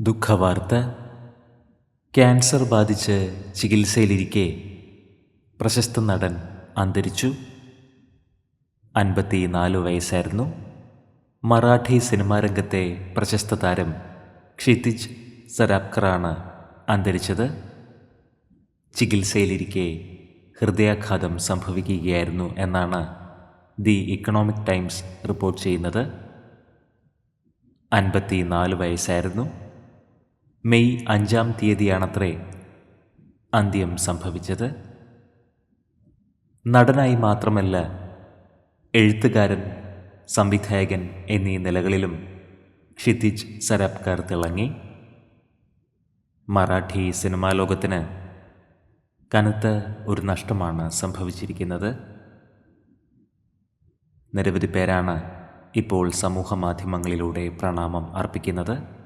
ദുഃഖവാർത്ത. Cancer ബാധിച്ച് ചികിത്സയിലിരിക്കെ പ്രശസ്ത നടൻ അന്തരിച്ചു. അൻപത്തിനാല് വയസ്സായിരുന്നു. മറാഠി സിനിമാ രംഗത്തെ പ്രശസ്ത താരം ക്ഷിതിജ് സരാബ്കറാണ് അന്തരിച്ചത്. ചികിത്സയിലിരിക്കെ ഹൃദയാഘാതം സംഭവിക്കുകയായിരുന്നു എന്നാണ് ദി ഇക്കണോമിക് ടൈംസ് റിപ്പോർട്ട് ചെയ്യുന്നത്. അൻപത്തിനാല് വയസ്സായിരുന്നു. മെയ് അഞ്ചാം തീയതിയാണത്രേ അന്ത്യം സംഭവിച്ചത്. നടനായി മാത്രമല്ല എഴുത്തുകാരൻ സംവിധായകൻ എന്നീ നിലകളിലും ക്ഷിതിജ് സരാബ്കർ തിളങ്ങി. മറാഠി സിനിമാ ലോകത്തിന് കനത്ത ഒരു നഷ്ടമാണ് സംഭവിച്ചിരിക്കുന്നത്. നിരവധി പേരാണ് ഇപ്പോൾ സമൂഹ മാധ്യമങ്ങളിലൂടെ പ്രണാമം അർപ്പിക്കുന്നത്.